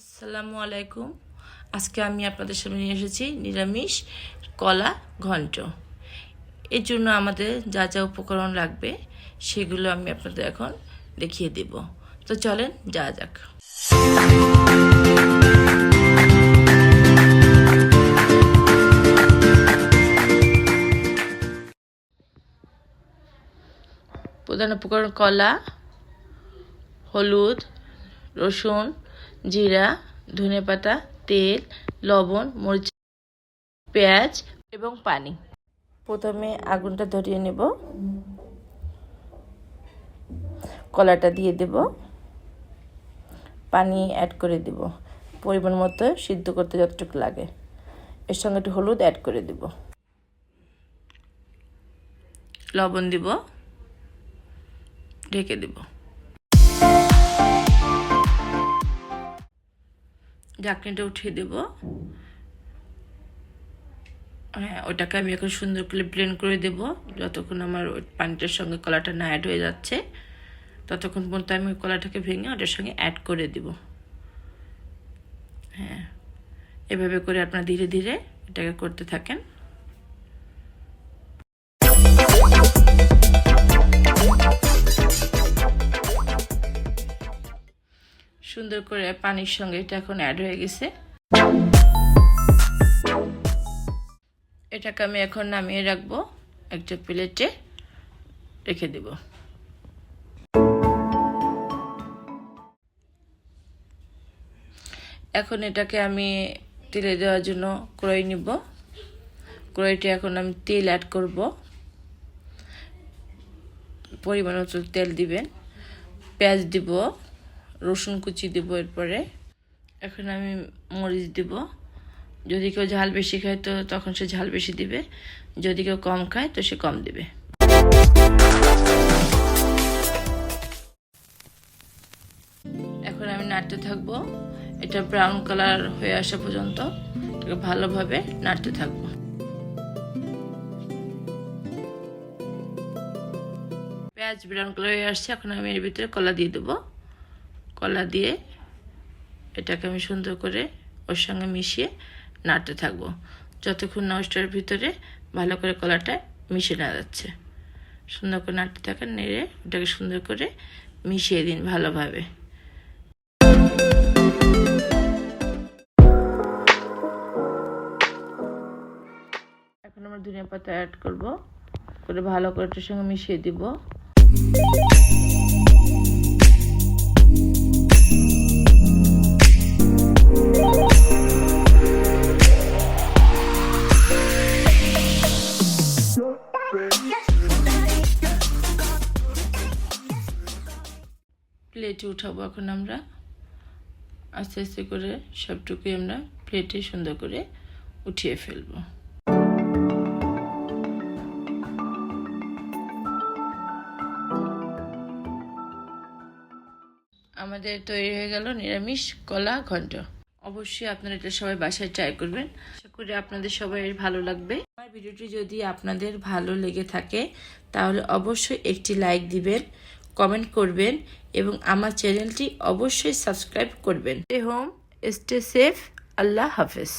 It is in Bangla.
আসসালামু আলাইকুম। আজকে আমি আপনাদের সামনে নিয়ে এসেছি নিরামিষ কলা ঘন্ট। এর জন্য আমাদের যা যা উপকরণ লাগবে সেগুলো আমি আপনাদের এখন দেখিয়ে দেব। তো চলেন যা যাক। প্রধান উপকরণ কলা, হলুদ, রসুন জিরা ধনেপাতা তেল, লবণ, মরিচ, পেঁয়াজ এবং পানি। প্রথমে আগুনটা ধরিয়ে নেব। কলাটা দিয়ে দেব। পানি অ্যাড করে দেব। পরিমাণ মতো সিদ্ধ করতে যতটুকু লাগে। এর সঙ্গে একটু হলুদ অ্যাড করে দেব। লবণ দিব। ঢেকে দেবো। ঢাকনিটা উঠিয়ে দেব। হ্যাঁ ওটাকে আমি এখন সুন্দর করে ব্লেন্ড করে দেব। যতক্ষণ আমার পানিটার সঙ্গে কলাটা না অ্যাড হয়ে যাচ্ছে, ততক্ষণ পর্যন্ত আমি কলাটাকে ভেঙে ওটার সঙ্গে অ্যাড করে দেব। হ্যাঁ এভাবে করে আপনারা ধীরে ধীরে এটাকে করতে থাকেন। সুন্দর করে পানির সঙ্গে এটা এখন অ্যাড হয়ে গেছে। এটাকে আমি এখন নামিয়ে রাখব। একটা প্লেটে রেখে দেব। এখন এটাকে আমি তেলে দেওয়ার জন্য কড়াই নিব। কড়াইতে এখন আমি তেল অ্যাড করব। পরিমাণ মতো তেল দিবেন। পেঁয়াজ দিব। রসুন কুচি দেব এরপরে। এখন আমি মরিচ দিব। যদি কেউ ঝাল বেশি খায় তো তখন সে ঝাল বেশি দিবে। যদি কেউ কম খায় তো সে কম দিবে। এখন আমি নাড়তে থাকব। এটা ব্রাউন কালার হয়ে আসা পর্যন্ত ভালোভাবে নাড়তে থাকব। পেঁয়াজ ব্রাউন কালার হয়ে আসছে, এখন আমি এর ভিতরে কলা দিয়ে দেবো। কলা দিয়ে এটাকে আমি সুন্দর করে ওর সঙ্গে মিশিয়ে নাড়তে থাকব। যতক্ষণ না নষ্টের ভিতরে ভালো করে কলাটা মিশে না যাচ্ছে। সুন্দর করে নাড়তে থাকেন নেড়ে ওটাকে সুন্দর করে মিশিয়ে দিন ভালোভাবে। এখন আমরা ধনিয়া পাতা অ্যাড করব। করে ভালো করে এটার সঙ্গে মিশিয়ে দিব। প্লেটে উঠাবো এখন আমরা। আস্তে আস্তে করে সবটুকুই আমরা প্লেটে সুন্দর করে উঠিয়ে ফেলব। আমাদের তৈরি হয়ে গেল নিরামিষ কলা ঘন্ট। অবশ্যই আপনারা এটা সবাই বাসায় ট্রাই করবেন। আশা করি আপনাদের সবাই ভালো লাগবে। আমার ভিডিওটি যদি আপনাদের ভালো লেগে থাকে, তাহলে অবশ্যই একটি লাইক দিবেন, কমেন্ট করবেন এবং আমার চ্যানেলটি অবশ্যই সাবস্ক্রাইব করবেন। হোম, স্টে সেফ, আল্লাহ হাফেজ।